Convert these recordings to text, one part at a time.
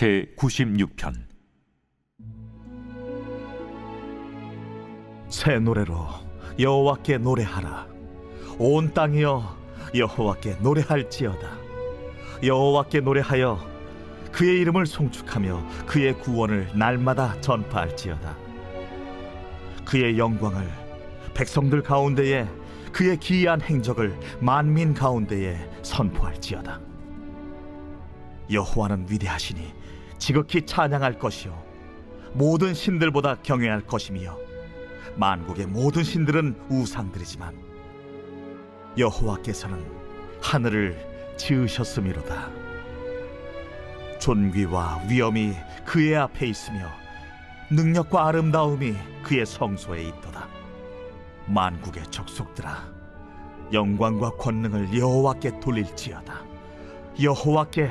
제 96편. 새 노래로 여호와께 노래하라. 온 땅이여 여호와께 노래할지어다. 여호와께 노래하여 그의 이름을 송축하며 그의 구원을 날마다 전파할지어다. 그의 영광을 백성들 가운데에 그의 기이한 행적을 만민 가운데에 선포할지어다 여호와는 위대하시니 지극히 찬양할 것이요 모든 신들보다 경외할 것이며 만국의 모든 신들은 우상들이지만 여호와께서는 하늘을 지으셨음이로다. 존귀와 위엄이 그의 앞에 있으며 능력과 아름다움이 그의 성소에 있도다. 만국의 족속들아 영광과 권능을 여호와께 돌릴지어다. 여호와께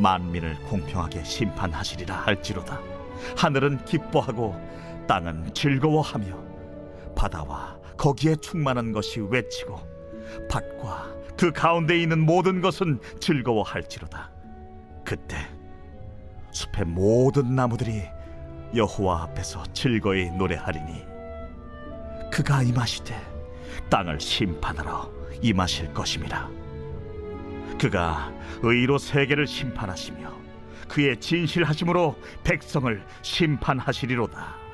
만민을 공평하게 심판하시리라 할지로다. 하늘은 기뻐하고 땅은 즐거워하며 바다와 거기에 충만한 것이 외치고 밭과 그 가운데 있는 모든 것은 즐거워할지로다. 그때 숲의 모든 나무들이 여호와 앞에서 즐거이 노래하리니 그가 임하시되 땅을 심판하러 임하실 것임이라. 그가 의로 세계를 심판하시며 그의 진실하심으로 백성을 심판하시리로다.